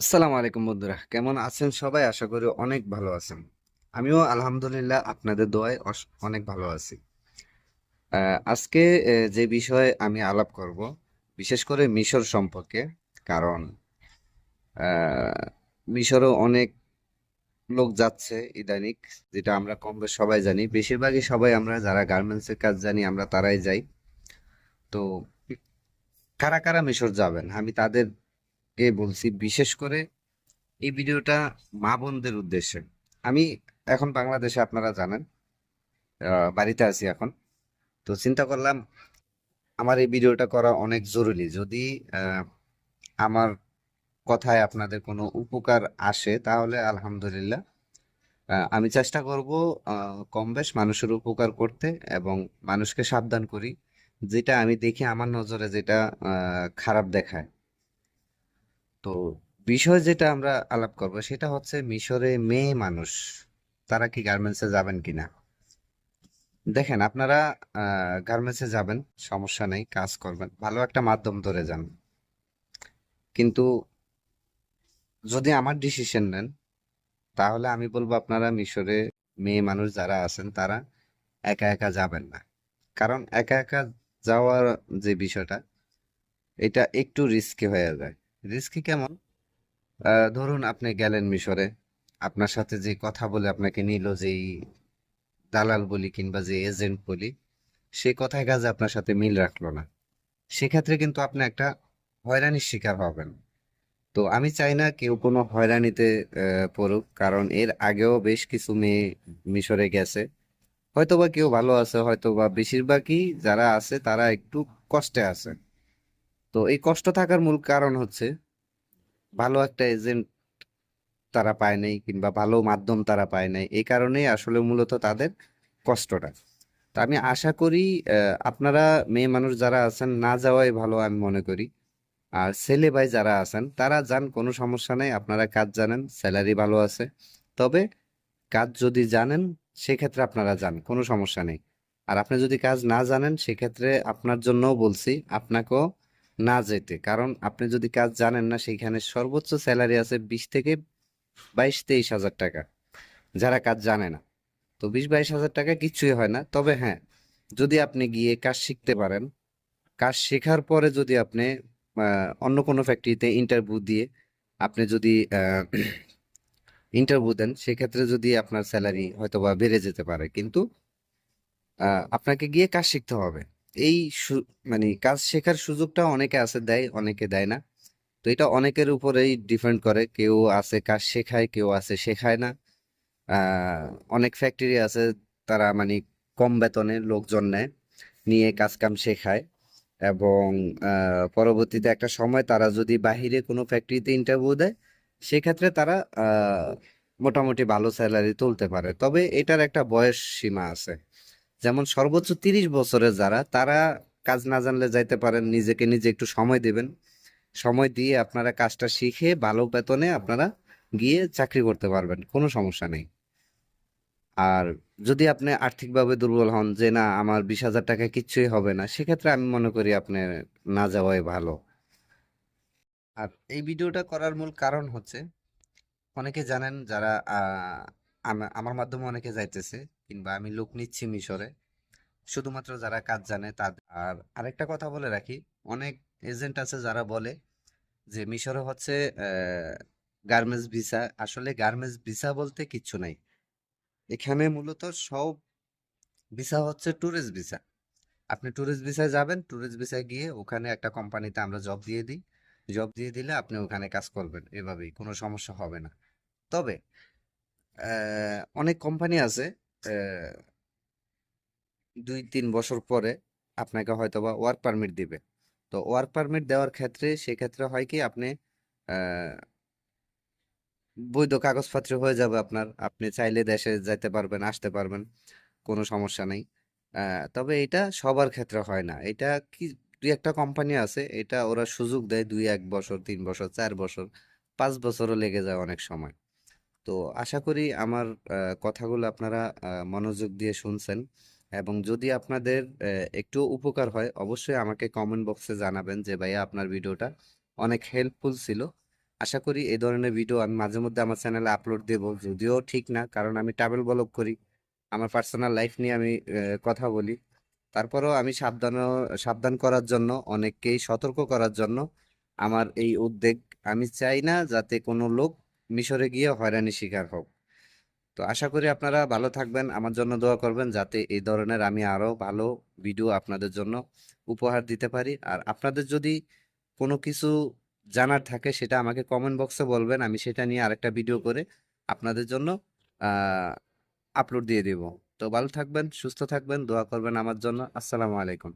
আসসালামু আলাইকুম বন্ধুরা, কেমন আছেন সবাই? আশা করি অনেক ভালো আছেন। আমিও আলহামদুলিল্লাহ আপনাদের দোয়ায় অনেক ভালো আছি। আজকে যে বিষয়ে আমি আলাপ করব, বিশেষ করে মিশর সম্পর্কে, কারণ মিশরও অনেক লোক যাচ্ছে ইদানিক, যেটা আমরা কম সবাই জানি। বেশিরভাগই সবাই আমরা যারা গার্মেন্টসের কাজ জানি, আমরা তারাই যাই। তো, কারা কারা মিশর যাবেন? আমি তাদেরকে বলছি? বিশেষ করে এই ভিডিওটা মা বোনদের উদ্দেশ্যে। আমি এখন বাংলাদেশে, আপনারা জানেন বাড়িতে আছি এখন। তো চিন্তা করলাম, আমার এই ভিডিওটা করা অনেক জরুরি। যদি আমার কথায় আপনাদের কোনো উপকার আসে, তাহলে আলহামদুলিল্লাহ আমি চেষ্টা করব কম বেশ মানুষের উপকার করতে এবং মানুষকে সাবধান করি। যেটা আমি দেখি, আমার নজরে যেটা খারাপ দেখায়। তো বিষয় যেটা আমরা আলাপ করব সেটা হচ্ছে মিশরে মেয়ে মানুষ, তারা কি গার্মেন্টসে যাবেন কিনা? দেখেন, আপনারা গার্মেন্টসে যাবেন, সমস্যা নেই, কাজ করবেন, ভালো একটা মাধ্যম ধরে যান। কিন্তু যদি আমার ডিসিশন নেন, তাহলে আমি বলব আপনারা মিশরে মেয়ে মানুষ যারা আছেন, তারা একা একা যাবেন না। কারণ একা একা যাওয়ার যে বিষয়টা, এটা একটু রিস্কি হয়ে যায়। রিস্কি কেমন? আহ, ধরুন আপনি গেলেন মিশরে আপনার সাথে যে কথা বলে আপনাকে নিল যেই দালাল বলি কিংবা যে এজেন্ট বলি সে কথায় কাজে আপনার সাথে মিল রাখল না। সেক্ষেত্রে কিন্তু আপনি একটা হয়রানির শিকার হবেন। তো আমি চাই না কেউ কোনো হয়রানিতে আহ, পড়ুক কারণ এর আগেও বেশ কিছু মেয়ে মিশরে গেছে। হয়তোবা কেউ ভালো আছে হয়তোবা বেশিরভাগই যারা আছে তারা একটু কষ্টে আছে। তো এই কষ্ট থাকার মূল কারণ হচ্ছে ভালো একটা এজেন্ট তারা পায় নাই কিংবা ভালো মাধ্যম তারা পায় নাই। এই কারণেই আসলে মূলত তাদের কষ্টটা। তা আমি আশা করি আপনারা মেয়ে মানুষ যারা আছেন, না যাওয়াই ভালো আমি মনে করি। আর ছেলে ভাই যারা আছেন, তারা যান, কোনো সমস্যা নেই। আপনারা কাজ জানেন স্যালারি ভালো আছে। তবে কাজ যদি জানেন, সেক্ষেত্রে আপনারা যান, কোনো সমস্যা নেই। আর আপনি যদি কাজ না জানেন, সেক্ষেত্রে আপনার জন্যও বলছি, আপনাকেও না যেতে। কারণ আপনি যদি কাজ জানেন না, সেইখানে সর্বোচ্চ স্যালারি আছে বিশ থেকে বাইশ তেইশ হাজার টাকা। যারা কাজ জানে না। তো বিশ বাইশ হাজার টাকা কিচ্ছুই হয় না। তবে হ্যাঁ যদি আপনি গিয়ে কাজ শিখতে পারেন, কাজ শেখার পরে যদি আপনি অন্য কোনো ফ্যাক্টরিতে ইন্টারভিউ দিয়ে আপনি যদি ইন্টারভিউ দেন, সেক্ষেত্রে যদি আপনার স্যালারি হয়তোবা বেড়ে যেতে পারে। কিন্তু আপনাকে গিয়ে কাজ শিখতে হবে। এই মানে কাজ শেখার সুযোগটা অনেকে আছে দেয়, অনেকে দেয় না। তো এটা অনেকের উপরেই ডিপেন্ড করে। কেউ আছে কাজ শেখায়, কেউ আছে শেখায় না। অনেক ফ্যাক্টরি আছে, তারা মানে কম বেতনে লোকজন নেয়, নিয়ে কাজ কাম শেখায়। এবং পরবর্তীতে একটা সময় তারা যদি বাহিরে কোনো ফ্যাক্টরিতে ইন্টারভিউ দেয়, সেক্ষেত্রে তারা মোটামুটি ভালো স্যালারি তুলতে পারে। তবে এটার একটা বয়স সীমা আছে। যেমন সর্বোচ্চ তিরিশ বছরের যারা, তারা কাজ না জানলে যাইতে পারেন, নিজেকে নিজে একটু সময় দিবেন। সময় দিয়ে আপনারা কাজটা শিখে ভালো বেতনে আপনারা গিয়ে চাকরি করতে পারবেন, কোনো সমস্যা নেই। আর যদি আপনি আর্থিকভাবে দুর্বল হন যে, না, আমার বিশ হাজার টাকা কিচ্ছুই হবে না, সেক্ষেত্রে আমি মনে করি আপনি না যাওয়াই ভালো। আর এই ভিডিওটা করার মূল কারণ হচ্ছে, অনেকে জানেন যারা আমার মাধ্যমে অনেকে যাইতেছে কিংবা আমি লোক নিচ্ছি মিশরে, শুধুমাত্র যারা কাজ জানে তাদের আর আরেকটা কথা বলে রাখি, অনেক এজেন্ট আছে যারা বলে যে মিশরে হচ্ছে গার্মেন্টস ভিসা আসলে গার্মেন্টস ভিসা বলতে কিচ্ছু নাই। এখানে মূলত সব ভিসা হচ্ছে ট্যুরিস্ট ভিসা আপনি ট্যুরিস্ট ভিসায় যাবেন ট্যুরিস্ট ভিসায় গিয়ে ওখানে একটা কোম্পানিতে আমরা জব দিয়ে দিই। জব দিয়ে দিলে আপনি ওখানে কাজ করবেন, এভাবেই, কোনো সমস্যা হবে না। তবে অনেক কোম্পানি আছে দুই, তিন বছর পরে আপনাকে হয়তোবা ওয়ার্ক পারমিট দিবে। তো ওয়ার্ক পারমিট দেওয়ার ক্ষেত্রে সেক্ষেত্রে হয় কি আপনি বৈধ কাগজপত্র হয়ে যাবে আপনার। আপনি চাইলে দেশে যাইতে পারবেন, আসতে পারবেন, কোনো সমস্যা নেই। তবে এটা সবার ক্ষেত্রে হয় না। এটা কি, দুই একটা কোম্পানি আছে, এটা ওরা সুযোগ দেয় দুই, এক বছর, তিন বছর, চার বছর, পাঁচ বছরও লেগে যায় অনেক সময়। তো আশা করি আমার কথাগুলো আপনারা মনোযোগ দিয়ে শুনছেন। এবং যদি আপনাদের একটু উপকার হয়, অবশ্যই আমাকে কমেন্ট বক্সে জানাবেন যে, ভাইয়া, আপনার ভিডিওটা অনেক হেল্পফুল ছিল। আশা করি এই ধরনের ভিডিও আমি মাঝে মধ্যে আমার চ্যানেলে আপলোড দেব। যদিও ঠিক না, কারণ আমি ট্রাভেল ব্লগ করি। আমার পার্সোনাল লাইফ নিয়ে আমি কথা বলি। তারপরেও আমি সাবধান সাবধান করার জন্য, অনেককেই সতর্ক করার জন্য আমার এই উদ্যোগ আমি চাই না যাতে কোনো লোক মিশরে গিয়ে হয়রানির শিকার হোক তো আশা করি আপনারা ভালো থাকবেন, আমার জন্য দোয়া করবেন যাতে এই ধরনের আমি আরও ভালো ভিডিও আপনাদের জন্য উপহার দিতে পারি। আর আপনাদের যদি কোনো কিছু জানার থাকে সেটা আমাকে কমেন্ট বক্সে বলবেন, আমি সেটা নিয়ে আরেকটা ভিডিও করে আপনাদের জন্য আপলোড দিয়ে দিব। তো ভালো থাকবেন, সুস্থ থাকবেন, দোয়া করবেন আমার জন্য। আসসালামু আলাইকুম।